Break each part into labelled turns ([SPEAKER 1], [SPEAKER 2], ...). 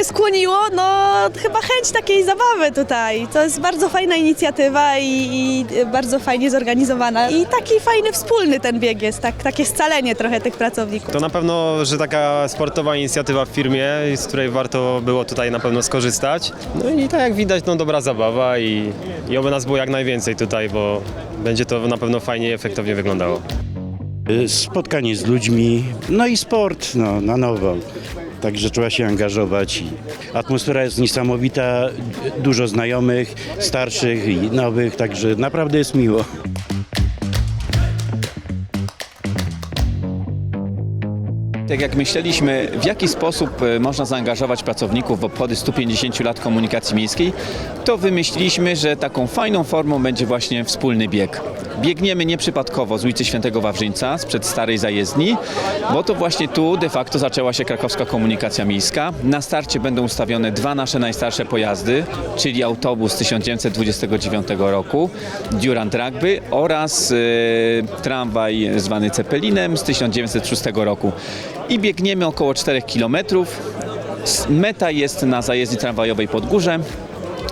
[SPEAKER 1] mnie skłoniło? No chyba chęć takiej zabawy tutaj. To jest bardzo fajna inicjatywa i, i bardzo fajnie zorganizowana. I taki fajny wspólny ten bieg jest, tak, takie scalenie trochę tych pracowników.
[SPEAKER 2] To na pewno, że taka sportowa inicjatywa w firmie, z której warto było tutaj na pewno skorzystać. No i tak jak widać, no dobra zabawa i, i oby nas było jak najwięcej tutaj, bo będzie to na pewno fajnie i efektownie wyglądało.
[SPEAKER 3] Y, Spotkanie z ludźmi, no i sport no, na nowo. Także trzeba się angażować. Atmosfera jest niesamowita, dużo znajomych, starszych i nowych, także naprawdę jest miło.
[SPEAKER 4] Tak jak myśleliśmy, w jaki sposób e, można zaangażować pracowników w obchody 150 lat komunikacji miejskiej, to wymyśliliśmy, że taką fajną formą będzie właśnie wspólny bieg. Biegniemy nieprzypadkowo z ulicy Świętego Wawrzyńca, sprzed starej zajezdni, bo to właśnie tu de facto zaczęła się krakowska komunikacja miejska. Na starcie będą ustawione dwa nasze najstarsze pojazdy, czyli autobus z 1929 roku, Durand Rugby oraz e, tramwaj zwany Cepelinem z 1906 roku. I biegniemy około 4 km. Meta jest na zajezdni tramwajowej pod górze,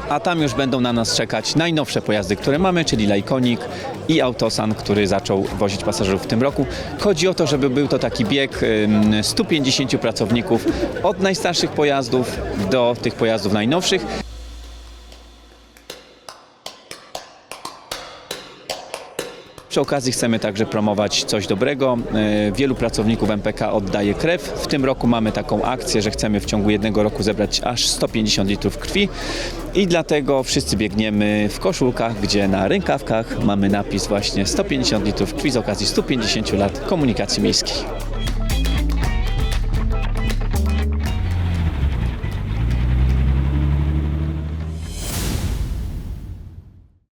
[SPEAKER 4] a tam już będą na nas czekać najnowsze pojazdy, które mamy, czyli Lajkonik i Autosan, który zaczął wozić pasażerów w tym roku. Chodzi o to, żeby był to taki bieg ym, 150 pracowników od najstarszych pojazdów do tych pojazdów najnowszych. Przy okazji chcemy także promować coś dobrego. E, Wielu pracowników MPK oddaje krew. W tym roku mamy taką akcję, że chcemy w ciągu jednego roku zebrać aż 150 litrów krwi i dlatego wszyscy biegniemy w koszulkach, gdzie na rękawkach mamy napis właśnie 150 litrów krwi z okazji 150 lat komunikacji miejskiej.